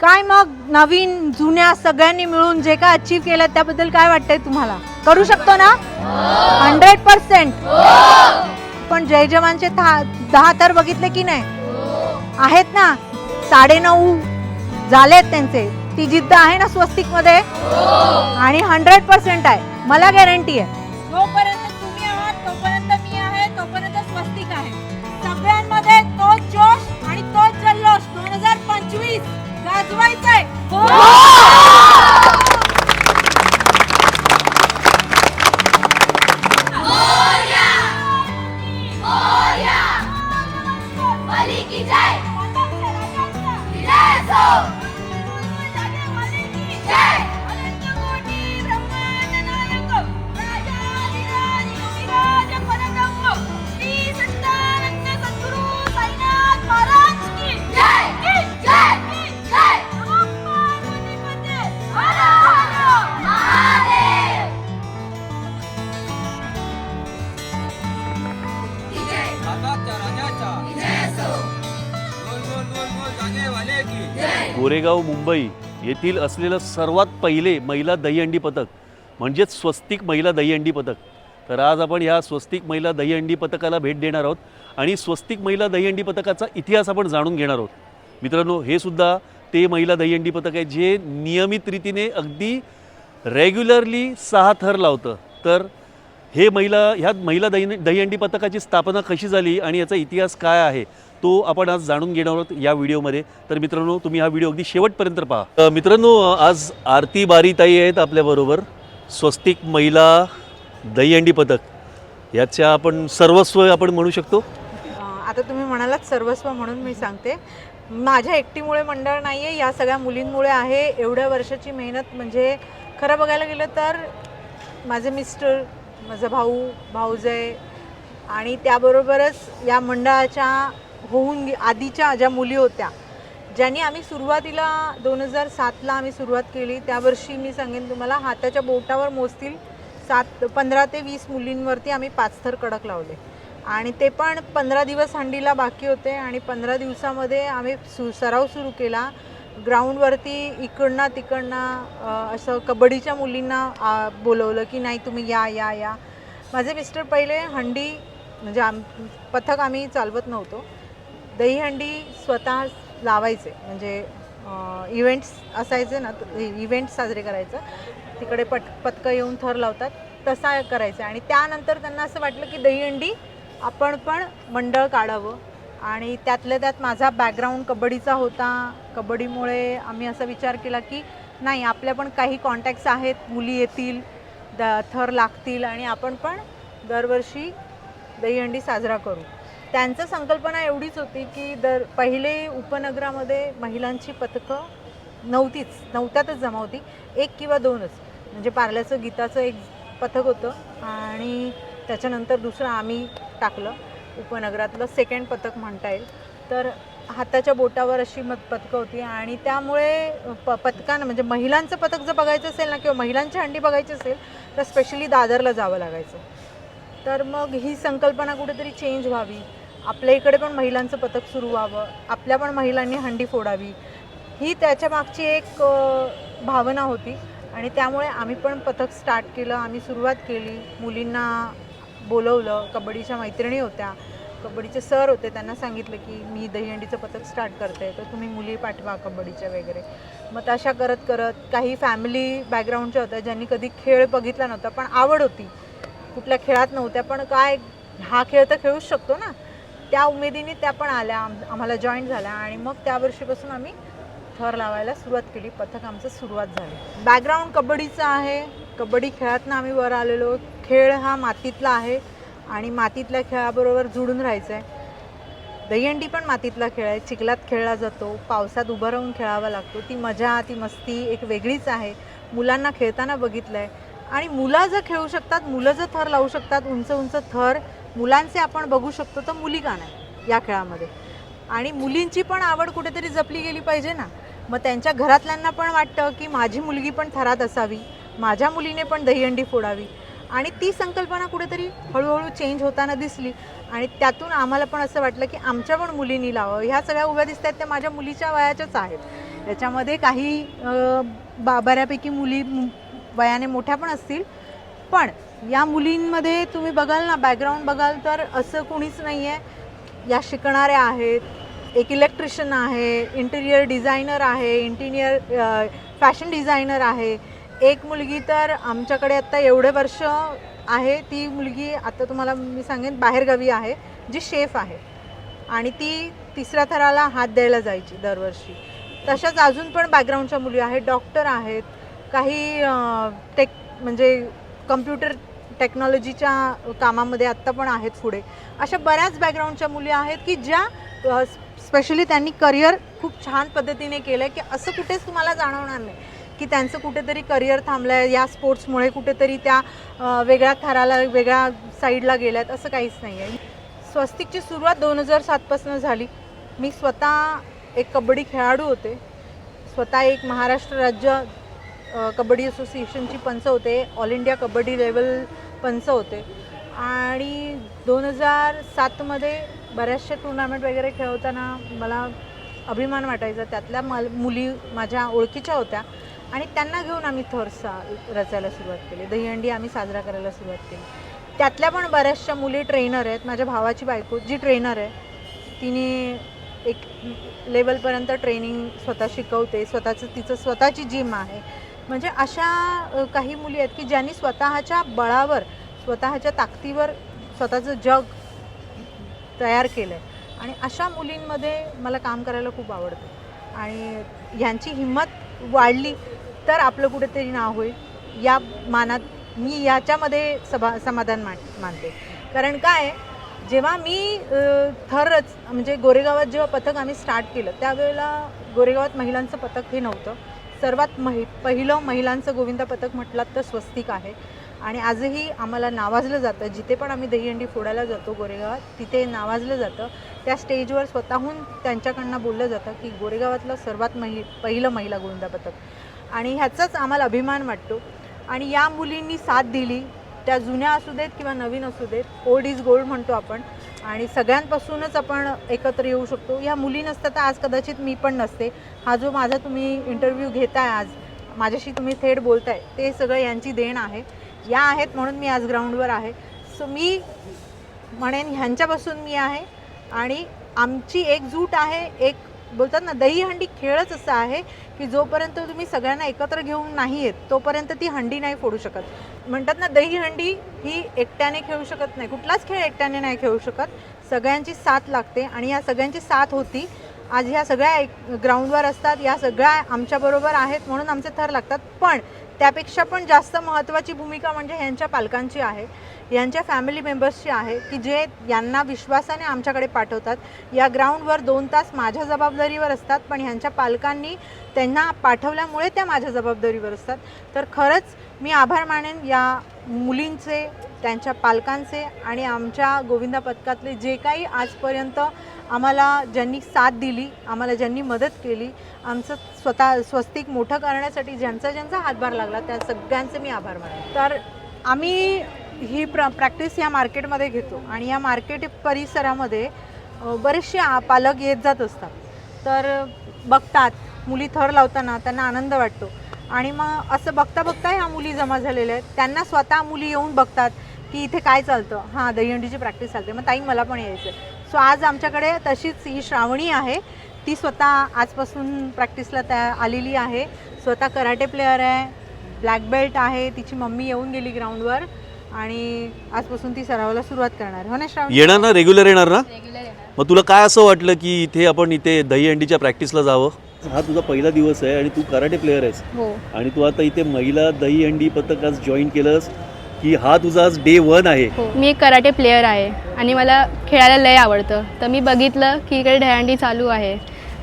काय मग नवीन जुन्या सगळ्यांनी मिळून जे काय अचीव केलं त्याबद्दल काय वाटतंय तुम्हाला? करू शकतो ना? हंड्रेड पर्सेंट पण जय जवानचे दहा दहा तर बघितले की नाही? आहेत ना? साडे नऊ झालेत त्यांचे. ती जिद्द आहे ना स्वस्तिकमध्ये आणि हंड्रेड पर्सेंट आहे. मला गॅरंटी आहे. जोपर्यंत गाजवायचा गोरेगाव मुंबई येथील असलेलं सर्वात पहिले महिला दहीहंडी पथक म्हणजेच स्वस्तिक महिला दहीहंडी पथक. तर आज आपण ह्या स्वस्तिक महिला दहीहंडी पथकाला भेट देणार आहोत आणि स्वस्तिक महिला दहीहंडी पथकाचा इतिहास आपण जाणून घेणार आहोत. मित्रांनो हे सुद्धा ते महिला दहीहंडी पथक आहे जे नियमित रीतीने अगदी रेग्युलरली सहा थर लावतं. तर हे महिला ह्या महिला दही दहीहंडी पथकाची स्थापना कशी झाली आणि याचा इतिहास काय आहे? तो आपण आज जाणून घेणार आहोत या व्हिडिओमध्ये. तर मित्रांनो तुम्ही हा व्हिडिओ अगदी शेवटपर्यंत पहा. मित्रांनो आज आरती बारीताई आहेत आपल्याबरोबर स्वस्तिक महिला दहीहंडी पथक. याच्या आपण सर्वस्व आपण म्हणू शकतो? आता तुम्ही म्हणालात सर्वस्व म्हणून मी सांगते. माझ्या एकटीमुळे मंडळ नाही आहे या सगळ्या मुलींमुळे आहे. एवढ्या वर्षाची मेहनत म्हणजे खरं बघायला गेलं तर माझे मिस्टर माझा भाऊ भाऊजय आणि त्याबरोबरच या मंडळाच्या होऊन गे- आधीच्या ज्या मुली होत्या ज्यांनी आम्ही सुरुवातीला दोन हजार सातला आम्ही सुरुवात केली त्या वर्षी मी सांगेन तुम्हाला हाताच्या बोटावर मोजतील सात पंधरा ते वीस मुलींवरती आम्ही पाच थर कडक लावले. आणि ते पण पंधरा दिवस हंडीला बाकी होते आणि पंधरा दिवसामध्ये आम्ही सु सराव सुरू केला. ग्राउंडवरती इकडनं तिकडनं असं कबड्डीच्या मुलींना बोलवलं की नाही तुम्ही या या या. माझे मिस्टर पहिले हंडी म्हणजे आम पथक आम्ही चालवत नव्हतो. दहीहंडी स्वतः लावायचे म्हणजे इव्हेंट्स असायचे ना इव्हेंट्स साजरे करायचं. तिकडे पट पथकं येऊन थर लावतात तसा करायचं. आणि त्यानंतर त्यांना असं वाटलं की दहीहंडी आपण पण मंडळ काढावं. आणि त्यातल्या त्यात माझा बॅकग्राऊंड कबड्डीचा होता. कबड्डीमुळे आम्ही असा विचार केला की नाही आपल्या पण काही कॉन्टॅक्ट्स आहेत मुली येतील द थर लागतील आणि आपण पण दरवर्षी दहीहंडी साजरा करू. त्यांचं संकल्पना एवढीच होती की दर पहिले उपनगरामध्ये महिलांची पथकं नव्हतीच नव्हत्यातच जमा होती. एक किंवा दोनच. म्हणजे पार्ल्याचं गीताचं एक पथक होतं आणि त्याच्यानंतर दुसरं आम्ही टाकलं. उपनगरातलं सेकंड पथक म्हणता येईल. तर हाताच्या बोटावर अशी मत पथकं होती आणि त्यामुळे प पथकानं म्हणजे महिलांचं पथक जर बघायचं असेल ना किंवा महिलांची हंडी बघायची असेल तर स्पेशली दादरला जावं लागायचं. तर मग ही संकल्पना कुठेतरी चेंज व्हावी. आपल्या इकडे पण महिलांचं पथक सुरू व्हावं आपल्या पण महिलांनी हंडी फोडावी. ही त्याच्या मागची एक भावना होती आणि त्यामुळे आम्ही पण पथक स्टार्ट केलं आम्ही सुरुवात केली. मुलींना बोलवलं कबड्डीच्या मैत्रिणी होत्या. कबड्डीचे सर होते त्यांना सांगितलं की मी दहीहंडीचं पथक स्टार्ट करते तर तुम्ही मुली पाठवा कबड्डीच्या वगैरे. मग तशा करत करत काही फॅमिली बॅकग्राऊंडच्या होत्या ज्यांनी कधी खेळ बघितला नव्हता पण आवड होती. कुठल्या खेळात नव्हत्या पण काय हा खेळ तर खेळूच शकतो ना. त्या उमेदीने त्या पण आल्या आम आम्हाला जॉईन झाल्या आणि मग त्या वर्षीपासून आम्ही थर लावायला सुरुवात केली. पथक आमचं सुरुवात झाली. बॅकग्राऊंड कबड्डीचं आहे. कबड्डी खेळातनं आम्ही वर आलेलो. खेळ हा मातीतला आहे आणि मातीतल्या खेळाबरोबर जुळून राहायचं आहे दहीहंडी पण मातीतला खेळ आहे. चिखलात खेळला जातो. पावसात उभं राहून खेळावा लागतो. ती मजा ती मस्ती एक वेगळीच आहे. मुलांना खेळताना बघितलं आहे आणि मुलं जर खेळू शकतात मुलं जर थर लावू शकतात उंच उंच थर मुलांचे आपण बघू शकतो तर मुली का नाही या खेळामध्ये. आणि मुलींची पण आवड कुठेतरी जपली गेली पाहिजे ना. मग त्यांच्या घरातल्यांना पण वाटतं की माझी मुलगी पण थरात असावी माझ्या मुलीने पण दहीहंडी फोडावी. आणि ती संकल्पना कुठेतरी हळूहळू चेंज होताना दिसली. आणि त्यातून आम्हाला पण असं वाटलं की आमच्या पण मुलींनी लावावं. ह्या सगळ्या उभ्या दिसत आहेत त्या माझ्या मुलीच्या वयाच्याच आहेत. याच्यामध्ये काही बा बऱ्यापैकी मुली वयाने मोठ्या पण असतील. पण या मुलींमध्ये तुम्ही बघाल ना बॅकग्राऊंड बघाल तर असं कुणीच नाही आहे या शिकणाऱ्या आहेत एक इलेक्ट्रिशियन आहे इंटिरियर डिझायनर आहे इंटिरियर फॅशन डिझायनर आहे. एक मुलगी तर आमच्याकडे आत्ता एवढे वर्ष आहे ती मुलगी आता तुम्हाला मी सांगेन बाहेरगावी आहे जी शेफ आहे. आणि ती तिसऱ्या थराला हात द्यायला जायची दरवर्षी. तशाच अजून पण बॅकग्राऊंडच्या मुली आहेत डॉक्टर आहेत काही टेक म्हणजे कम्प्युटर टेक्नॉलॉजीच्या कामामध्ये आत्ता पण आहेत पुढे. अशा बऱ्याच बॅकग्राऊंडच्या मुली आहेत की ज्या स्पेशली त्यांनी करिअर खूप छान पद्धतीने केलं आहे की असं कुठेच तुम्हाला जाणवणार नाही की त्यांचं कुठेतरी करिअर थांबलं आहे या स्पोर्ट्समुळे कुठेतरी त्या वेगळ्या थराला वेगळ्या साईडला गेल्या आहेत असं काहीच नाही आहे स्वस्तिकची सुरुवात दोन हजार सातपासून झाली. मी स्वतः एक कबड्डी खेळाडू होते. स्वतः एक महाराष्ट्र राज्य कबड्डी असोसिएशनची पंच होते ऑल इंडिया कबड्डी लेवल पंच होते. आणि दोन हजार सातमध्ये बऱ्याचशा टुर्नामेंट वगैरे खेळवताना मला अभिमान वाटायचा. त्यातल्या मल मुली माझ्या ओळखीच्या होत्या आणि त्यांना घेऊन आम्ही थर्सा रचायला सुरुवात केली. दहीहंडी आम्ही साजरा करायला सुरुवात केली. त्यातल्या पण बऱ्याचशा मुली ट्रेनर आहेत. माझ्या भावाची बायको जी ट्रेनर आहे तिने एक लेवलपर्यंत ट्रेनिंग स्वतः शिकवते. स्वतःचं तिचं स्वतःची जिम आहे. म्हणजे अशा काही मुली आहेत की ज्यांनी स्वतःच्या बळावर स्वतःच्या ताकदीवर स्वतःचं जग तयार केलं आहे आणि अशा मुलींमध्ये मला काम करायला खूप आवडतं. आणि ह्यांची हिंमत वाढली तर आपलं कुठेतरी नाव होईल. या मानात मी याच्यामध्ये सभा समाधान मान मानते. कारण काय जेव्हा मी थरच म्हणजे गोरेगावात जेव्हा पथक आम्ही स्टार्ट केलं त्यावेळेला गोरेगावात महिलांचं पथक हे नव्हतं. सर्वात महि पहिलं महिलांचं गोविंदा पथक म्हटलात तर स्वस्तिक आहे. आणि आजही आम्हाला नावाजलं जातं. जिथे पण आम्ही दहीहंडी फोडायला जातो गोरेगावात तिथे नावाजलं जातं. त्या स्टेजवर स्वतःहून त्यांच्याकडनं बोललं जातं की गोरेगावातलं सर्वात महि पहिलं महिला गोविंदा पथक. आणि ह्याचाच आम्हाला अभिमान वाटतो. आणि या मुलींनी साथ दिली. त्या जुन्या असू देत किंवा नवीन असू देत ओल्ड इज गोल्ड म्हणतो आपण. आणि सगळ्यांपासूनच आपण एकत्र येऊ शकतो. या मुली नसतात तर आज कदाचित मी पण नसते. हा जो माझा तुम्ही इंटरव्ह्यू घेताय आज माझ्याशी तुम्ही थेट बोलताय ते सगळं यांची देण आहे. या आहेत म्हणून मी आज ग्राउंडवर आहे. सो मी म्हणेन ह्यांच्यापासून मी आहे आणि आमची एकजूट आहे एक बोलतात ना दहीहंडी खेळच असा आहे की जोपर्यंत तुम्ही सगळ्यांना एकत्र घेऊन नाही येत तोपर्यंत ती हंडी नाही फोडू शकत. म्हणतात ना दही हंडी ही एकट्याने खेळू शकत नाही. कुठलाच खेळ एकट्याने नाही खेळू शकत. सगळ्यांची साथ लागते आणि या सगळ्यांची साथ होती. आज ह्या सगळ्या एक ग्राउंडवर असतात या सगळ्या आमच्याबरोबर आहेत म्हणून आमचे थर लागतात. पण त्यापेक्षा पण जास्त महत्त्वाची भूमिका म्हणजे ह्यांच्या पालकांची आहे. यांच्या फॅमिली मेंबर्सची आहे की जे यांना विश्वासाने आमच्याकडे पाठवतात. या ग्राउंडवर दोन तास माझ्या जबाबदारीवर असतात पण ह्यांच्या पालकांनी त्यांना पाठवल्यामुळे त्या माझ्या जबाबदारीवर असतात. तर खरंच मी आभार मानेन या मुलींचे त्यांच्या पालकांचे आणि आमच्या गोविंदा पथकातले जे काही आजपर्यंत आम्हाला ज्यांनी साथ दिली आम्हाला ज्यांनी मदत केली आमचं स्वतः स्वस्तिक मोठं करण्यासाठी ज्यांचा ज्यांचा हातभार लागला त्या सगळ्यांचे मी आभार मानेन. तर आम्ही ही प्र प्रॅक्टिस या मार्केटमध्ये घेतो. आणि या मार्केट परिसरामध्ये बरेचसे आ- पालक येत जात असतात. तर बघतात. मुली थर लावताना त्यांना आनंद वाटतो. आणि मग असं बघता बघता ह्या मुली जमा झालेल्या आहेत. त्यांना स्वतः मुली येऊन बघतात की इथे काय चालतं. हां दहीहंडीची प्रॅक्टिस चालते. मग ताई मला पण यायचं सो आज आमच्याकडे तशीच ही श्रावणी आहे. ती स्वतः आजपासून प्रॅक्टिसला त्या आलेली आहे. स्वतः कराटे प्लेअर आहे. ब्लॅक बेल्ट आहे. तिची मम्मी येऊन गेली ग्राउंडवर आणि आजपासून ती सरावाला सुरुवात करणार. हो ना श्रावणी? येणार ना? रेग्युलर येणार ना? रेग्युलर येणार. मग तुला काय असं वाटलं की इथे आपण इथे दहीहंडीच्या प्रॅक्टिसला जावं? हा तुझा पहिला दिवस आहे आणि तू कराटे प्लेअर आहेस. हो. आणि तू आता इथे महिला दहीहंडी पथक आज जॉईन केलंस की हा तुझा आज डे वन आहे. हो. मी एक कराटे प्लेअर आहे आणि मला खेळायला लय आवडतं. तर मी बघितलं की इकडे दहीहंडी चालू आहे.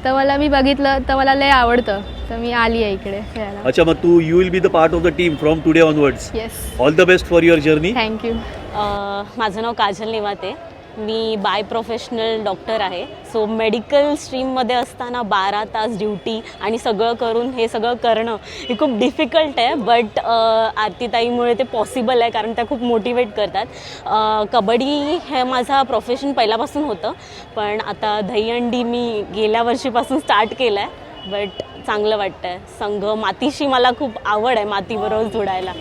तर मला मी बघितलं तर मला लय आवडतं. तर मी आली आहे इकडे खेळायला. अच्छा मग तू you will be the part of the team from today onwards yes all the best for your journey thank you uh, माझं नाव काजल निवाते. मी बाय प्रोफेशनल डॉक्टर आहे. सो मेडिकल स्ट्रीममध्ये असताना बारा तास ड्युटी आणि सगळं करून हे सगळं करणं हे खूप डिफिकल्ट आहे. बट आरतीताईमुळे ते पॉसिबल आहे कारण त्या खूप मोटिवेट करतात. कबड्डी हे माझा प्रोफेशन पहिल्यापासून होतं. पण आता दहीहंडी मी गेल्या वर्षीपासून स्टार्ट केलं आहे बट चांगलं वाटतंय. संघ मातीशी मला खूप आवड आहे मातीबरोबर जोडायला.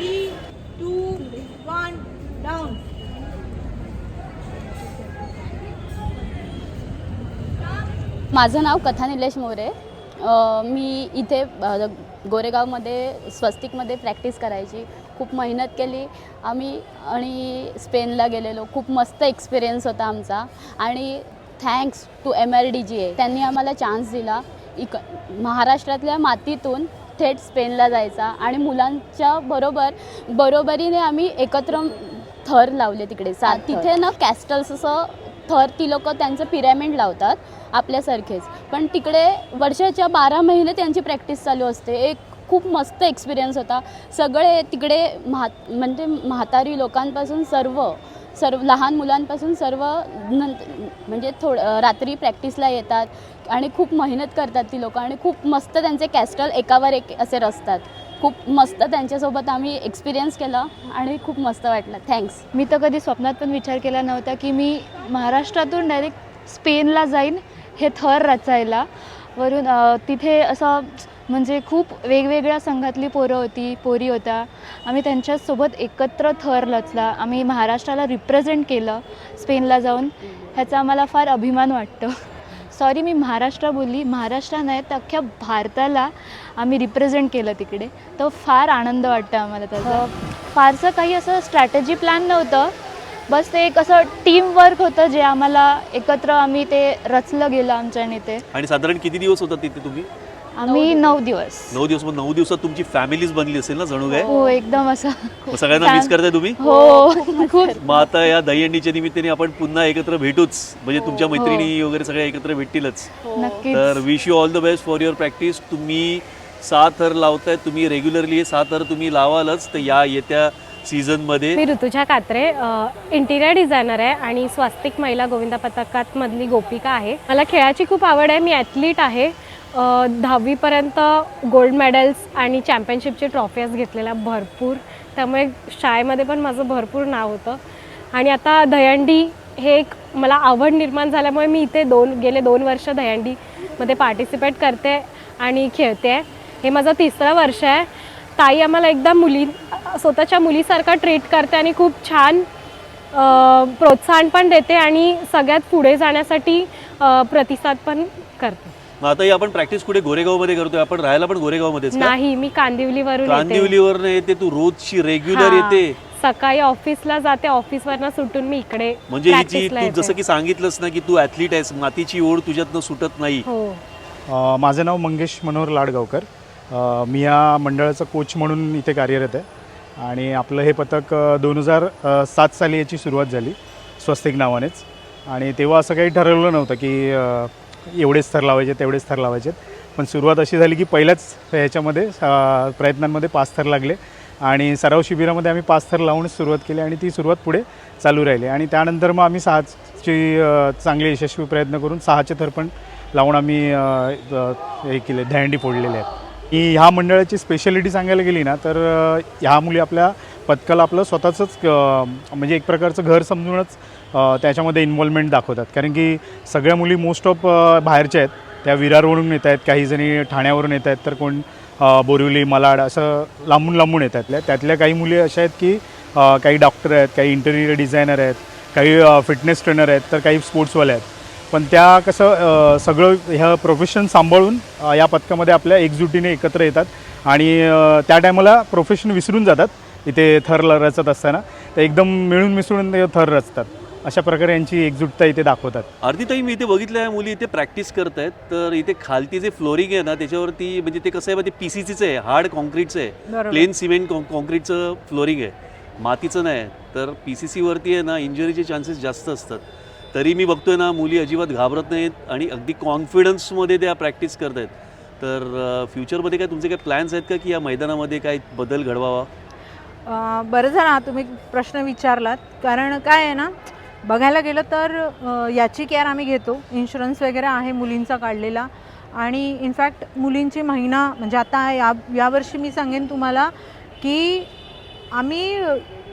टू वन डाऊन माझं नाव कथा निलेश मोरे. मी इथे गोरेगावमध्ये स्वस्तिकमध्ये प्रॅक्टिस करायची. खूप मेहनत केली. आम्ही आणि स्पेनला गेलेलो. खूप मस्त एक्सपिरियन्स होता आमचा. आणि thanks to M R D G A त्यांनी आम्हाला चान्स दिला. इक महाराष्ट्रातल्या मातीतून थेट स्पेनला जायचा. आणि मुलांच्या बरोबर बरोबरीने आम्ही एकत्र थर लावले तिकडे. सात तिथे ना कॅस्टल्स असं थर ती लोक त्यांचं पिरॅमिड लावतात आपल्यासारखेच. पण तिकडे वर्षाच्या बारा महिने त्यांची प्रॅक्टिस चालू असते. एक खूप मस्त एक्सपिरियन्स होता. सगळे तिकडे म्हा म्हणजे म्हातारी लोकांपासून सर्व सर्व लहान मुलांपासून सर्व नंत म्हणजे थोडं रात्री प्रॅक्टिसला येतात आणि खूप मेहनत करतात ती लोकं आणि खूप मस्त त्यांचे कॅस्टल एकावर एक असे रचतात. खूप मस्त त्यांच्यासोबत आम्ही एक्सपिरियन्स केला आणि खूप मस्त वाटलं. थँक्स मी तर कधी स्वप्नात पण विचार केला नव्हता की मी महाराष्ट्रातून डायरेक्ट स्पेनला जाईन हे थर रचायला. वरून तिथे असं म्हणजे खूप वेगवेगळ्या संघातली पोरं होती पोरी होत्या. आम्ही त्यांच्यासोबत एकत्र थर रचला. आम्ही महाराष्ट्राला रिप्रेझेंट केलं स्पेनला जाऊन. ह्याचा आम्हाला फार अभिमान वाटतो. सॉरी मी महाराष्ट्र बोलली. महाराष्ट्र नाही तर अख्ख्या भारताला आम्ही रिप्रेझेंट केलं तिकडे. तर फार आनंद वाटतं आम्हाला त्याचा. फारसं काही असं स्ट्रॅटेजी प्लॅन नव्हतं. बस ते एक असं टीम वर्क होतं जे आम्हाला एकत्र आम्ही ते रचलं गेलं आमच्याने ते आणि साधारण किती दिवस होतात तिथे तुम्ही? आम्ही नऊ दिवस. नऊ दिवस. मग नऊ दिवसात तुमची फॅमिलीच बनली असेल ना जणू काय? हो एकदम असं. मग सगळ्यांना मिस करताय तुम्ही? हो खूप मग आता या दहीहंडीच्या निमित्ताने आपण पुन्हा एकत्र भेटूच. म्हणजे तुमच्या मैत्रिणी वगैरे सगळ्या एकत्र भेटतीलच. नक्कीच. तर wish you all the best for your practice तुम्ही सहा थर लावताय तुम्ही रेग्युलरली हे सहा थर तुम्ही लावालच. तर या येत्या सीझनमध्ये मी ऋतुजा कात्रे इंटिरियर डिझायनर आहे आणि स्वास्तिक महिला गोविंदा पथकात मधली गोपिका आहे. मला खेळाची खूप आवड आहे मी ॲथलीट आहे. दहावीपर्यंत गोल्ड मेडल्स आणि चॅम्पियनशिपचे ट्रॉफीज घेतलेल्या भरपूर. त्यामुळे शाळेमध्ये पण माझं भरपूर नाव होतं. आणि आता दहीहंडी हे एक मला आवड निर्माण झाल्यामुळे मी इथे दोन गेले दोन वर्ष दहीहंडीमध्ये पार्टिसिपेट करते आणि खेळते. हे माझं तिसरं वर्ष आहे. ताई आम्हाला एकदा मुली स्वतःच्या मुलीसारखा ट्रीट करते आणि खूप छान प्रोत्साहन पण देते आणि सगळ्यात पुढे जाण्यासाठी प्रतिसाद पण करते. मग आता ही आपण प्रॅक्टिस कुठे गोरेगावमध्ये करतोय? आपण राहायला पण गोरेगावमध्येच का? नाही मी कांदिवलीवरून येते. कांदिवलीवर येते तू रोजची रेग्युलर हा. येते. सकाळी ऑफिसला जाते ऑफिसवरनं सुटून मी इकडे म्हणजे हिची practice ला तू येते. जसं की सांगितलंस ना की तू ऍथलीट आहेस मातीची ओढ तुझ्यातनं सुटत नाही. हो. अ, माझं नाव मंगेश मनोहर लाडगावकर. अ, मी या मंडळाचा कोच म्हणून इथे कार्यरत आहे. आणि आपलं हे पथक दोन हजार सात साली याची सुरुवात झाली स्वस्तिक नावानेच. आणि तेव्हा असं काही ठरवलं नव्हतं की अ, एवढेच स्तर लावायचे तेवढे स्तर लावायचे पण सुरुवात अशी झाली की पहिल्याच ह्याच्यामध्ये प्रयत्नांमध्ये पाच थर लागले. आणि सराव शिबिरामध्ये आम्ही पाच थर लावूनच सुरुवात केली आणि ती सुरुवात पुढे चालू राहिली. आणि त्यानंतर मग आम्ही सहाची चांगले यशस्वी प्रयत्न करून सहाचे थर पण लावून आम्ही हे केले दहंडी फोडलेले आहेत. ही ह्या मंडळाची स्पेशालिटी सांगायला गेली ना तर ह्या मुली आपल्या पथकाला आपलं स्वतःचंच म्हणजे एक प्रकारचं घर समजूनच त्याच्यामध्ये इन्व्हॉल्वमेंट दाखवतात. कारण की सगळ्या मुली मोस्ट ऑफ बाहेरच्या आहेत. त्या विरारवरून येत आहेत काही जणी ठाण्यावरून येत आहेत तर कोण बोरिवली मलाड असं लांबून लांबून येत आहेत. त्यातल्या काही मुली अशा आहेत की काही डॉक्टर आहेत काही इंटेरियर डिझायनर आहेत काही फिटनेस ट्रेनर आहेत तर काही स्पोर्ट्सवाले आहेत. पण त्या कसं सगळं ह्या प्रोफेशन सांभाळून या पथकामध्ये आपल्या एकजुटीने एकत्र येतात. आणि त्या टायमाला प्रोफेशन विसरून जातात. इथे थर रचत असताना. तर एकदम मिळून मिसळून ते थर रचतात. अशा प्रकारे यांची एकजुटता इथे दाखवतात. आरती मी इथे बघितलं आहे मुली इथे प्रॅक्टिस करतायत तर इथे खालती जे फ्लोरिंग आहे ना त्याच्यावरती म्हणजे ते कसं आहे माहिती पी सी सीचं आहे हार्ड कॉन्क्रीटचं आहे. प्लेन सिमेंट कॉन्क्रीटचं फ्लोरिंग आहे. मातीचं नाही. तर पी सी सीवरती आहे ना इंजुरीचे चान्सेस जास्त असतात. तरी मी बघतोय ना मुली अजिबात घाबरत नाहीत आणि अगदी कॉन्फिडन्समध्ये त्या प्रॅक्टिस करत आहेत. तर फ्युचरमध्ये काय तुमचे काय प्लॅन्स आहेत का की या मैदानामध्ये काय बदल घडवावा? बरं झालं तुम्ही प्रश्न विचारलात. कारण काय आहे ना बघायला गेलं तर याची केअर आम्ही घेतो. इन्शुरन्स वगैरे आहे मुलींचा काढलेला. आणि इनफॅक्ट मुलींची महिना म्हणजे आता या यावर्षी मी सांगेन तुम्हाला की आम्ही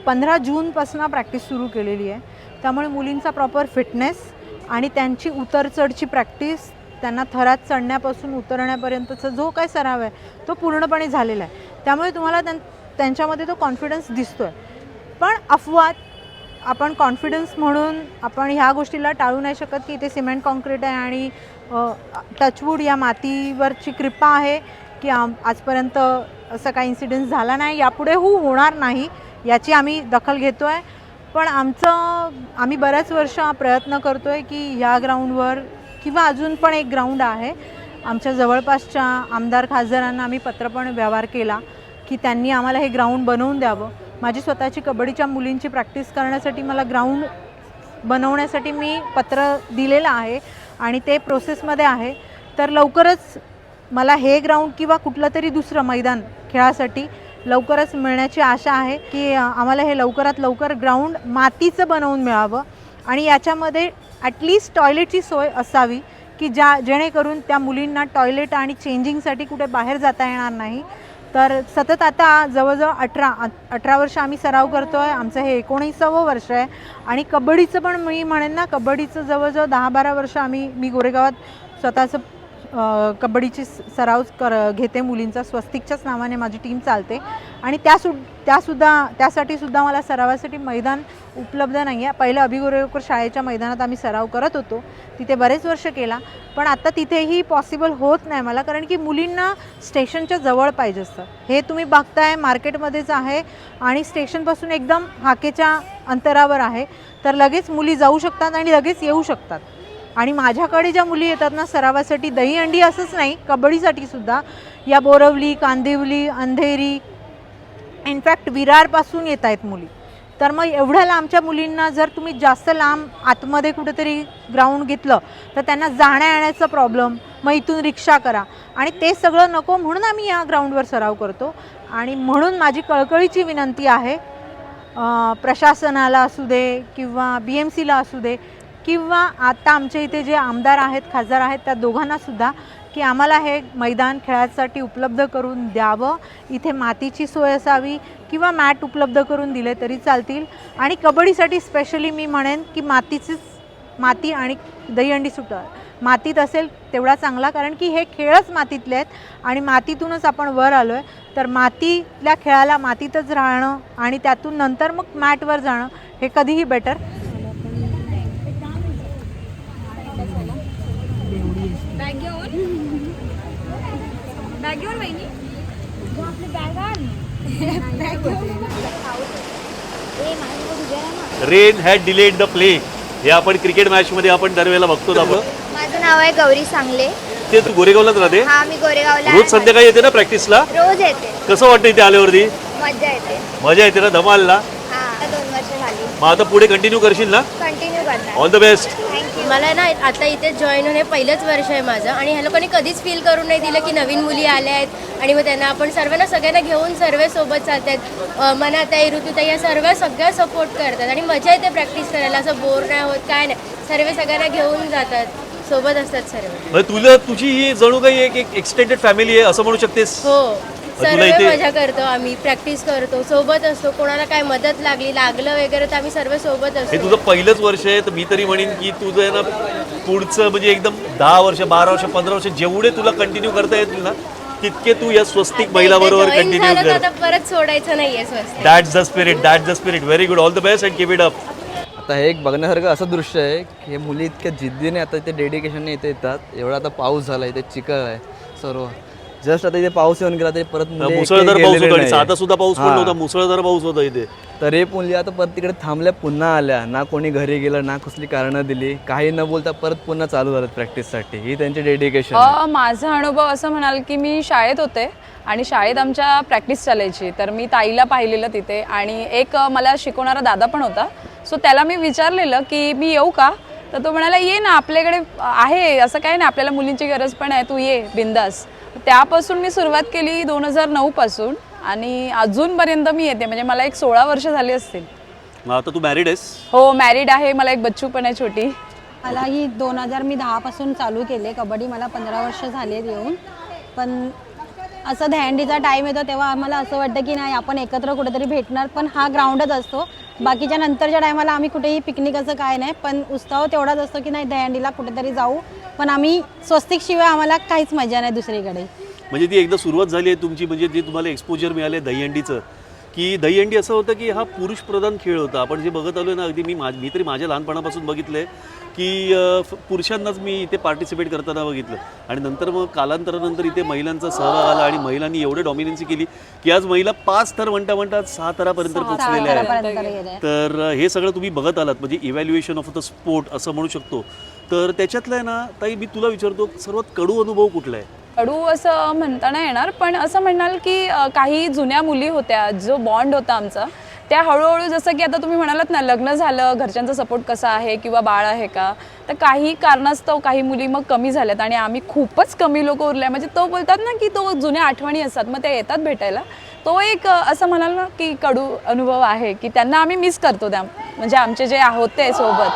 पंधरा जूनपासून प्रॅक्टिस सुरू केलेली आहे. त्यामुळे मुलींचा प्रॉपर फिटनेस आणि त्यांची उतरचढची प्रॅक्टिस त्यांना थरात चढण्यापासून उतरण्यापर्यंतचा जो काय सराव आहे तो पूर्णपणे झालेला आहे. त्यामुळे तुम्हाला त्यां त्यांच्यामध्ये तो कॉन्फिडन्स दिसतो आहे पण अफवाद आपण कॉन्फिडन्स म्हणून आपण ह्या गोष्टीला टाळू नाही शकत की इथे सिमेंट कॉन्क्रीट आहे आणि टचवूड या मातीवरची कृपा आहे की आम आजपर्यंत असं काही इन्सिडेंट झाला नाही. यापुढे हो होणार नाही याची आम्ही दखल घेतो आहे पण आमचं आम्ही बऱ्याच वर्ष प्रयत्न करतो आहे की ह्या ग्राउंडवर किंवा अजून पण एक ग्राउंड आहे. आमच्या जवळपासच्या आमदार खासदारांना आम्ही पत्र पण व्यवहार केला की त्यांनी आम्हाला हे ग्राउंड बनवून द्यावं. माझी स्वतःची कबड्डीच्या मुलींची प्रॅक्टिस करण्यासाठी मला ग्राउंड बनवण्यासाठी मी पत्र दिलेलं आहे आणि ते प्रोसेसमध्ये आहे. तर लवकरच मला हे ग्राउंड किंवा कुठलं तरी दुसरं मैदान खेळासाठी लवकरच मिळण्याची आशा आहे की आम्हाला हे लवकरात लवकर ग्राउंड मातीचं बनवून मिळावं आणि याच्यामध्ये ॲटलिस्ट टॉयलेटची सोय असावी की ज्या जेणेकरून त्या मुलींना टॉयलेट आणि चेंजिंगसाठी कुठे बाहेर जाता येणार नाही. तर सतत आता जवळजवळ अठरा अठरा वर्ष आम्ही सराव करतो आहे आमचं हे एकोणीसावं वर्ष आहे. आणि कबड्डीचं पण मी म्हणेन ना कबड्डीचं जवळजवळ दहा बारा वर्ष आम्ही मी गोरेगावात स्वतःचं कबड्डीची स- सराव कर घेते मुलींचा. स्वस्तिकच्याच नावाने माझी टीम चालते. आणि त्या सु त्यासुद्धा त्यासाठी सुद्धा मला सरावासाठी मैदान उपलब्ध नाही आहे पहिलं अभिगोरेकर शाळेच्या मैदानात आम्ही सराव करत होतो. तिथे बरेच वर्ष केला. पण आता तिथेही पॉसिबल होत नाही मला कारण की मुलींना स्टेशनच्या जवळ पाहिजे असतं. हे तुम्ही बघताय मार्केटमध्येच आहे आणि स्टेशनपासून एकदम हाकेच्या अंतरावर आहे. तर लगेच मुली जाऊ शकतात आणि लगेच येऊ शकतात. आणि माझ्याकडे ज्या मुली येतात ना सरावासाठी दहीहंडी असंच नाही कबड्डीसाठी सुद्धा. या बोरवली कांदिवली अंधेरी इनफॅक्ट विरारपासून येत आहेत मुली. तर मग एवढ्या लांबच्या मुलींना जर तुम्ही जास्त लांब आतमध्ये कुठेतरी ग्राउंड घेतलं तर त्यांना जाण्या येण्याचा प्रॉब्लेम मग इथून रिक्षा करा. आणि ते सगळं नको म्हणून आम्ही या ग्राउंडवर सराव करतो. आणि म्हणून माझी कळकळीची विनंती आहे प्रशासनाला असू दे किंवा बी एम सीला असू दे किंवा आता आमच्या इथे जे आमदार आहेत खासदार आहेत त्या दोघांनासुद्धा की आम्हाला हे मैदान खेळासाठी उपलब्ध करून द्यावं. इथे मातीची सोय असावी किंवा मॅट उपलब्ध करून दिले तरी चालतील. आणि कबड्डीसाठी स्पेशली मी म्हणेन की मातीचीच माती आणि दहीहंडी सुटं मातीत असेल तेवढा चांगला कारण की हे खेळच मातीतले आहेत आणि मातीतूनच आपण वर आलो आहे तर मातीतल्या खेळाला मातीतच राहणं आणि त्यातून नंतर मग मॅटवर जाणं हे कधीही बेटर बॅग घेऊन बॅग घेऊन वहिनी rain had delayed the play हे आपण क्रिकेट मॅचमध्ये आपण दरवेळेला बघतो आपण. माझं नाव आहे गौरी सांगले. ते तू गोरेगावलाच राहते? हा मी गोरेगावला रोज. संध्याकाळी येते ना प्रॅक्टिसला रोज येते. कसं वाटतं इथे आल्यावरती? मज्जा येते. मजा येते ना धमालला? हा दोन वर्ष झाली. मग आता पुढे कंटिन्यू करशील ना? कंटिन्यू करणार. ऑल द बेस्ट मला ना आता इथे जॉईन होणे पहिलंच वर्ष आहे माझं आणि ह्या लोकांनी कधीच फील करून नाही दिलं की नवीन मुली आल्या आहेत. आणि मग त्यांना आपण सर्वांना सगळ्यांना घेऊन सर्व सोबत चालत आहेत. मनाताई ऋतुताई या सर्व सगळ्या सपोर्ट करतात आणि मजा येते प्रॅक्टिस करायला. असं बोर नाही होत काय नाही. सर्व सगळ्यांना घेऊन जातात. सोबत असतात सर्व. म्हणजे तुला तुझी ही जणू काही एक एक्सटेंडेड फॅमिली आहे असं म्हणू शकतेस? हो. तुला सर्व इथे- मजा करतो आम्ही प्रॅक्टिस करतो सोबत असतो कोणाला काय मदत लागली लागलं वगैरे तर आम्ही सर्व सोबत हे असतो. तुझं पहिलंच वर्ष आहे तर मी तरी म्हणेन की तुझं आहे ना पुढचं म्हणजे एकदम दहा वर्ष बारा वर्ष पंधरा वर्ष जेवढे तुला कंटिन्यू करता येतील ना तितके तू या स्वस्तिक महिला बरोबर Join कंटिन्यू झालं तर कर. आता परत सोडायचं नाहीये स्वस्त that's the spirit that's the spirit very good all the best and keep it up आता हे एक बघण्यासारखं असं दृश्य आहे की हे मुली इतक्या जिद्दीने आता इथे डेडिकेशनने इथे येतात. एवढा आता पाऊस झाला इथे चिखल आहे सर्व. जस्ट आता इथे पाऊस येऊन गेला तरी परत मुली मुसळधार पाऊस गेलेले होता आणि नाही. साधा सुद्धा पाऊस पण. नव्हता मुसळधार पाऊस होता इथे. तर हे मुली आता परत तिकडे थांबल्या पुन्हा आल्या. ना कोणी घरी गेलं ना कसली कारणं दिली. काही न बोलता परत पुन्हा चालू झालं प्रॅक्टिससाठी ही त्यांची डेडिकेशन अ, माझा अनुभव असं म्हणाल की मी शाळेत होते आणि शाळेत आमच्या प्रॅक्टिस चालायची. तर मी ताईला पाहिलेलं तिथे आणि एक अ, मला शिकवणारा दादा पण होता. सो त्याला मी विचारलेलं की मी येऊ का? तर तो म्हणाला ये ना आपल्याकडे आहे. असं काय नाही आपल्याला मुलींची गरज पण आहे. तू ये बिंदास. त्यापासून मी सुरुवात केली दोन हजार नऊपासून आणि अजूनपर्यंत मी येते. म्हणजे मला एक सोळा वर्ष झाली असतील. मग आता तू मॅरिड आहेस? हो मॅरिड आहे. मला एक बच्चू पण आहे छोटी. मला ही दोन हजार मी दहापासून चालू केले. कबड्डी मला पंधरा वर्ष झालेत येऊन. पण असं दहंडीचा टाईम येतो तेव्हा आम्हाला असं वाटतं की नाही आपण एकत्र कुठेतरी भेटणार पण हा ग्राउंडच असतो. बाकीच्या नंतरच्या टायमाला आम्ही कुठेही पिकनिक असं काय नाही पण उत्साह तेवढाच असतो की नाही दहंडीला कुठेतरी जाऊ. पण आम्ही स्वस्तिक शिवाय आम्हाला काहीच मजा नाही दुसरीकडे. म्हणजे ती एकदा सुरुवात झाली आहे तुमची म्हणजे जे तुम्हाला एक्सपोजर मिळाले दहीहंडीचं. की दहीहंडी असं होतं की हा पुरुष प्रधान खेळ होता. आपण जे बघत आलो ना अगदी मी मा मी तरी माझ्या लहानपणापासून बघितलं आहे की पुरुषांनाच मी इथे पार्टिसिपेट करताना बघितलं. आणि नंतर मग कालांतरानंतर इथे महिलांचा सहभाग आला आणि महिलांनी एवढे डॉमिनन्सी केली की आज महिला पाच थर म्हणता म्हणता सहा थरापर्यंत पोहोचलेल्या आहेत. तर हे सगळं तुम्ही बघत आलात म्हणजे इव्हॅल्युएशन ऑफ द स्पोर्ट असं म्हणू शकतो. तर त्याच्यातलं आहे ना ताई मी तुला विचारतो सर्वात कडू अनुभव कुठला आहे? कडू असं म्हणता नाही येणार पण असं म्हणाल की काही जुन्या मुली होत्या जो बॉन्ड होता आमचा त्या हळूहळू जसं की आता तुम्ही म्हणालात ना लग्न झालं घरच्यांचा सपोर्ट कसा आहे किंवा बाळ आहे का तर काही कारणास्तव काही मुली मग कमी झाल्यात आणि आम्ही खूपच कमी लोक उरले म्हणजे तो बोलतात ना की तो जुन्या आठवणी असतात मग त्या येतात भेटायला. तो एक असं म्हणाल ना की कडू अनुभव आहे की त्यांना आम्ही मिस करतो त्या म्हणजे आमचे जे होते सोबत.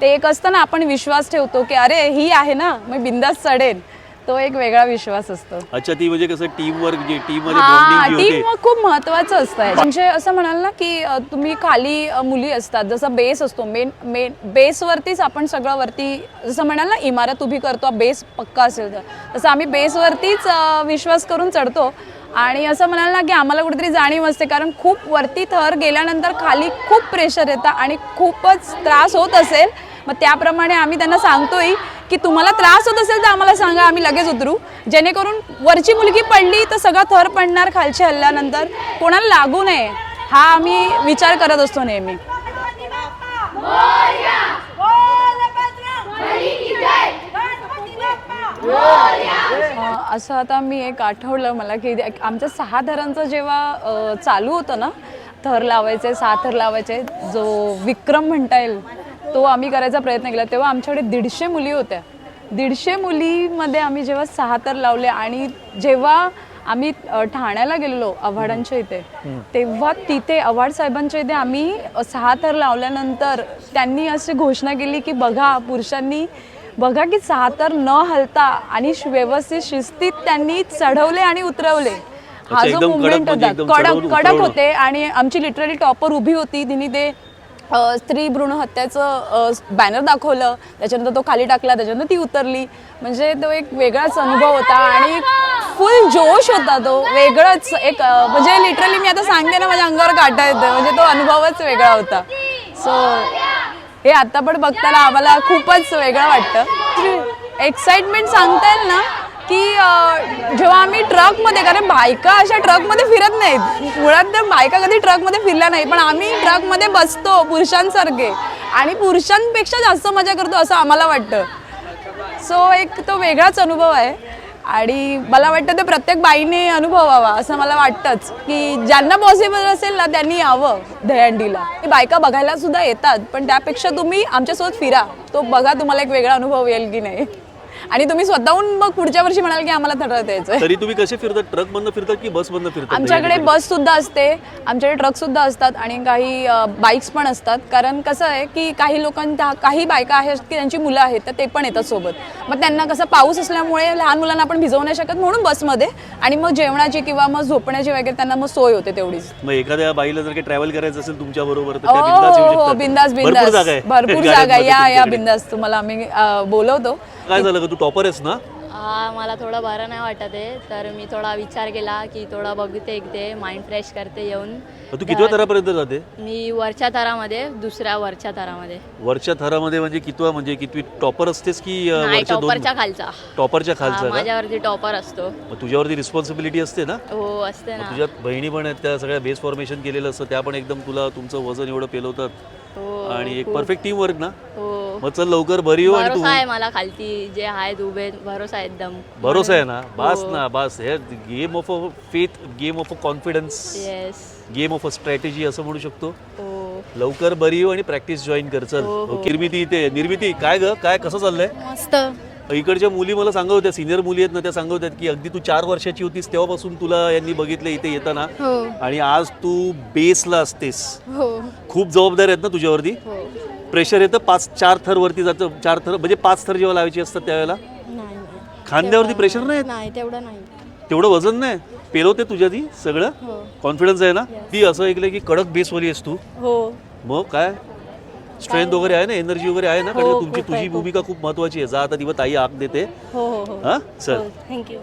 ते एक असतं ना आपण विश्वास ठेवतो की अरे ही आहे ना मग बिंदास चढेल तो एक वेगळा विश्वास असतो. अच्छा ती म्हणजे कसं टीम वर्क जे टीम हा टीम खूप महत्वाचं असतं म्हणजे असं म्हणाल ना की अ, तुम्ही खाली अ, मुली असतात जसं बेस असतो मेन मेन बेसवरतीच आपण सगळं वरती जसं म्हणाल ना इमारत उभी करतो बेस पक्का असेल तर. तसं आम्ही बेसवरतीच अ, विश्वास करून चढतो. आणि असं म्हणाल ना की आम्हाला कुठेतरी जाणीव असते कारण खूप वरती थर गेल्यानंतर खाली खूप प्रेशर येतं आणि खूपच त्रास होत असेल. मग त्याप्रमाणे आम्ही त्यांना सांगतोय की तुम्हाला त्रास होत असेल तर आम्हाला सांगा आम्ही लगेच उतरू. जेणेकरून वरची मुलगी पडली तर सगळा थर पडणार खालच्या हल्ल्यानंतर. कोणाला लागू नये हा आम्ही विचार करत असतो नेहमी. असं आता मी एक आठवलं मला की आमच्या सहा धरांचं जेव्हा चालू होतं ना थर लावायचे सहा थर लावायचे जो विक्रम म्हणता येईल तो आम्ही करायचा प्रयत्न केला. तेव्हा आमच्याकडे दीडशे मुली होत्या. दीडशे मुलीमध्ये आम्ही जेव्हा सहा थर लावले आणि जेव्हा आम्ही ठाण्याला गेलेलो आव्हाडांच्या इथे तेव्हा तिथे आव्हाड साहेबांच्या इथे आम्ही सहा थर लावल्यानंतर त्यांनी अशी घोषणा केली की बघा पुरुषांनी बघा की सहा तर न हलता आणि व्यवस्थित शिस्तीत त्यांनी चढवले आणि उतरवले. हा जो मुवमेंट म्हणजे होता कडक कडक. होते आणि आमची लिटरली टॉपर उभी होती तिने ते स्त्री भ्रूण हत्याचं बॅनर दाखवलं त्याच्यानंतर तो खाली टाकला त्याच्यानंतर ती उतरली. म्हणजे तो एक वेगळाच अनुभव होता आणि फुल जोश होता तो. वेगळाच एक म्हणजे लिटरली मी आता सांगते ना माझ्या अंगावर काटा येतं म्हणजे तो अनुभवच वेगळा होता. सो हे आता पण बघताना आम्हाला खूपच वेगळं वाटतं. एक्साइटमेंट सांगता येईल ना? की जेव्हा आम्ही ट्रकमध्ये कारण बायका अशा ट्रकमध्ये फिरत नाहीत. मुळात त्या बायका कधी ट्रकमध्ये फिरल्या नाही पण आम्ही ट्रकमध्ये बसतो पुरुषांसारखे. आणि पुरुषांपेक्षा जास्त मजा करतो असं आम्हाला वाटतं. सो एक तो वेगळाच अनुभव आहे. आणि मला वाटतं ते प्रत्येक बाईने अनुभवावा असं मला वाटतंच. की ज्यांना पॉसिबल असेल ना त्यांनी यावं दहंडीला बायका बघायला सुद्धा येतात पण त्यापेक्षा तुम्ही आमच्यासोबत फिरा. तो बघा तुम्हाला एक वेगळा अनुभव येईल की नाही. आणि तुम्ही स्वतःहून मग पुढच्या वर्षी म्हणाल की आम्हाला थरवत यायचं तरी तुम्ही कसे फिरतात? ट्रक मधनं फिरतात की बस मधनं फिरतात? आमच्याकडे बस सुद्धा असते. आमच्याकडे ट्रक सुद्धा असतात आणि काही बाईक्स पण असतात. कारण कसं आहे की काही लोकांना काही बायका आहेत की त्यांची मुलं आहेत तर ते पण येतात सोबत. मग त्यांना कसं पाऊस असल्यामुळे लहान मुलांना आपण भिजवू नाही शकत म्हणून बसमध्ये आणि मग जेवणाची किंवा मग झोपण्याची वगैरे त्यांना मग सोय होते तेवढीच. मग एखाद्या बाईला जर काही ट्रॅव्हल करायचं असेल तुमच्या बरोबर हो बिंदास हो. बिंदास भरपूर जागा या या. बिंदास. तुम्हाला आम्ही बोलवतो. काय झालं का तू टॉपर आहेस ना? हा मला थोडं बरं नाही वाटत आहे. तर मी थोडा विचार केला की थोडा बघते एकते माइंड फ्रेश करते येऊन. तू कितव्या थरापर्यंत जाते? मी वरच्या थरामध्ये दुसऱ्या वरच्या थरामध्ये. वरच्या थरामध्ये म्हणजे कितवा? म्हणजे कितवी टॉपर असतेस की अं, नाही वरच्या टॉपरच्या खालचा. टॉपरच्या हा, खालचा का? माझ्यावरती टॉपर असतो. मग तुझ्यावरती रिस्पॉन्सिबिलिटी असते ना? हो असते मग ना. तुझ्या बहिणी पण आहेत त्या सगळ्या बेस फॉर्मेशन केलेलं असतं त्या पण एकदम तुला तुमचं वजन एवढं पेलवतात. आणि एक. परफेक्ट टीम वर्क ना? हो. मग चल लवकर बरी हो आणि तू. भरोसा आहे मला खालती जे आहेत उभे भरोसा आहे एकदम. भरोसा आहे ना? बास हो. ना बास. हे game of a faith game of a confidence yes game of a strategy असं म्हणू शकतो. हो. लवकर बरी हो आणि प्रॅक्टिस जॉईन कर चल. हो, हो. किरमिती इथे. निर्मिती काय ग? काय? कसं चाललंय? मस्त. इकडच्या मुली मला सांगत होत्या सिनियर मुली आहेत ना त्या सांगत होत्यात की अगदी तू चार वर्षाची होतीस तेव्हापासून तुला यांनी बघितलं इथे येताना. हो. आणि आज तू बेसला असतेस. हो. खूप जबाबदारी आहेत ना तुझ्यावरती? हो. प्रेशर येतं पाच चार थर वरती जातं चार थर म्हणजे पाच थर जेव्हा लावायची असतात त्यावेळेला? नाही. खांद्यावरती प्रेशर नाही येत? नाही तेवढं नाही. तेवढं वजन नाही? पेलवते तुझ्या ती सगळं कॉन्फिडन्स आहे ना? ती असं ऐकलं की कडक बेसवाली आहेस तू. हो. मग काय? स्ट्रेंथ वगैरे आहे ना एनर्जी वगैरे आहे ना कारण हो, तुमची आहे, तुझी. भूमिका खूप महत्वाची आहे. जा आता दिवस ताई आग देते. हो हो हो. हा चल. थँक्यू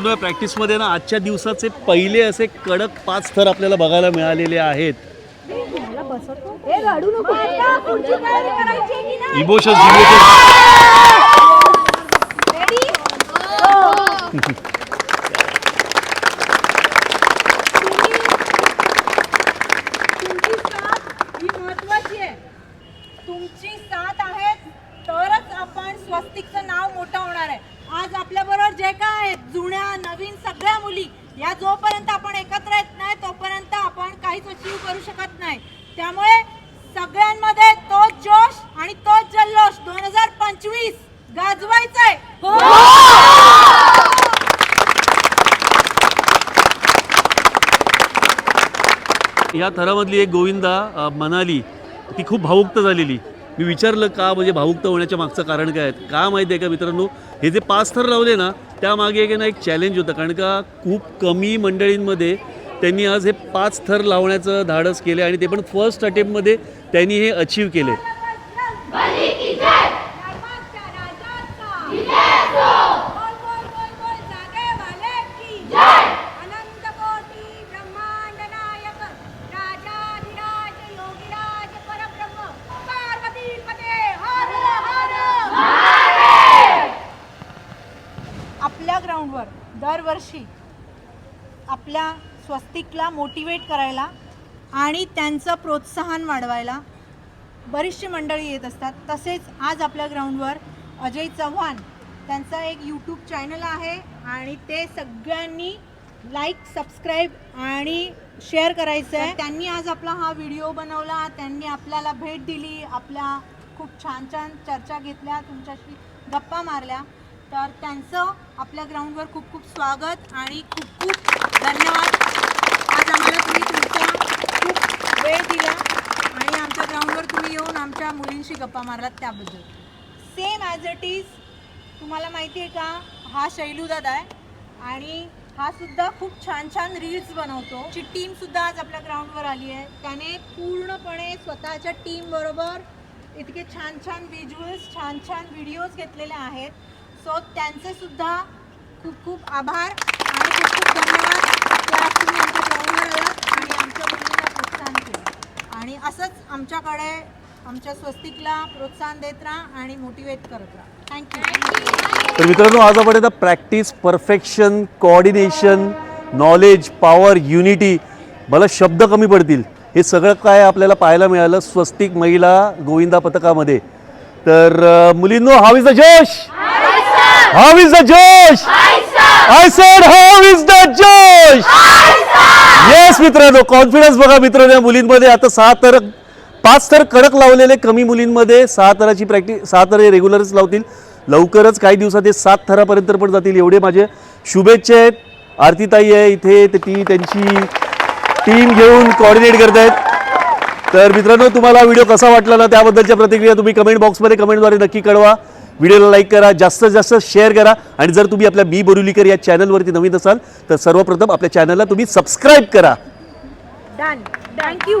मित्रांनो प्रॅक्टिसमध्ये ना आजच्या दिवसाचे पहिले असे कडक पाच थर आपल्याला बघायला मिळालेले आहेत. इमोशन्स तुमची साथ ही महत्वाची आहे तुमची साथ आहे तरच आपण स्वस्तिकचं नाव मोठं होणार आहे आज आपल्या बरोबर जे काय आहेत जुन्या नवीन सगळ्या मुली या जोपर्यंत आपण एकत्र येत नाही तोपर्यंत आपण काहीच अचीव करू शकत नाही त्यामुळे सगळ्यांमध्ये तोच जोश आणि तोच जल्लोष दोन हजार पंचवीस गाजवायचा आहे या थरामधली एक गोविंदा म्हणाली मनाली ती खूप भावुक्त झालेली. मी विचारलं का म्हणजे भावुक्त होण्याच्या मागचं कारण काय आहे? का माहिती आहे का मित्रांनो हे जे पाच थर लावले ना त्यामागे एक ना एक चॅलेंज होतं. कारण का खूप कमी मंडळींमध्ये त्यांनी आज हे पाच थर लावण्याचं धाडस केलं आणि ते पण फर्स्ट अटेम्प्टमध्ये त्यांनी हे अचीव केले मोटिवेट करायला आणि त्यांचं प्रोत्साहन वाढवायला बरीचशी मंडळी येत असतात. तसेच आज आपल्या ग्राउंडवर अजय चव्हाण त्यांचा एक यूट्यूब चॅनल आहे आणि ते सगळ्यांनी लाईक सबस्क्राईब आणि शेअर करायचं आहे. त्यांनी आज आपला हा व्हिडिओ बनवला. त्यांनी आपल्याला भेट दिली. आपल्या खूप छान छान चर्चा घेतल्या. तुमच्याशी गप्पा मारल्या. तर त्यांचं आपल्या ग्राउंडवर खूप खूप स्वागत आणि खूप खूप धन्यवाद आज आम्हाला तुम्ही तुमचा खूप वेळ दिला आणि आमच्या ग्राउंडवर तुम्ही येऊन आमच्या मुलींशी गप्पा मारलात त्याबद्दल. सेम ॲज इट इज तुम्हाला माहिती आहे का? हा शैलूदादा आहे आणि हा सुद्धा खूप छान छान रील्स बनवतो. ची टीम सुद्धा आज आपल्या ग्राउंडवर आली आहे. त्याने पूर्णपणे स्वतःच्या टीम बरोबर इतके छान छान विज्युअल्स छान छान व्हिडिओज घेतलेले आहेत. सो त्यांचे सुद्धा खूप खूप आभार आणि खूप खूप धन्यवाद. तुम्ही आमच्या ग्राउंडवर आलात आणि आमच्या मुलींना प्रोत्साहन केलं. आणि असंच आमच्याकडे आमच्या स्वस्तिकला प्रोत्साहन देत राहा आणि मोटिवेट करत राहा. थँक्यू तर मित्रांनो आज आपण आता practice perfection coordination knowledge power unity मला शब्द कमी पडतील. हे सगळं काय आपल्याला पाहायला मिळालं स्वस्तिक महिला गोविंदा पथकामध्ये. तर मुलींनो हाव इज द जोश हाव इज द जोश I said how is the जोश येस मित्रांनो कॉन्फिडन्स बघा मित्रांनो या मुलींमध्ये आता सहा तर पाच तर कडक लावलेले कमी मुलींमध्ये सहा थराची प्रॅक्टिस सहा तर हे रेग्युलरच लावतील. लवकरच काही दिवसात हे सात थरापर्यंत पण जातील. एवढे माझे शुभेच्छा आहेत. आरतीताई आहे इथे ते ती त्यांची टीम घेऊन कॉर्डिनेट करत आहेत तर मित्रांनो तुम्हाला व्हिडिओ कसा वाटला ना त्याबद्दलच्या प्रतिक्रिया तुम्ही कमेंट बॉक्समध्ये कमेंटद्वारे नक्की कळवा. व्हिडिओला लाईक करा जास्तीत जास्त शेअर करा. आणि जर तुम्ही आपल्या बी बोरुलीकर या चॅनलवरती नवीन असाल तर सर्वप्रथम आपल्या चॅनलला तुम्ही सबस्क्राईब करा. Thank you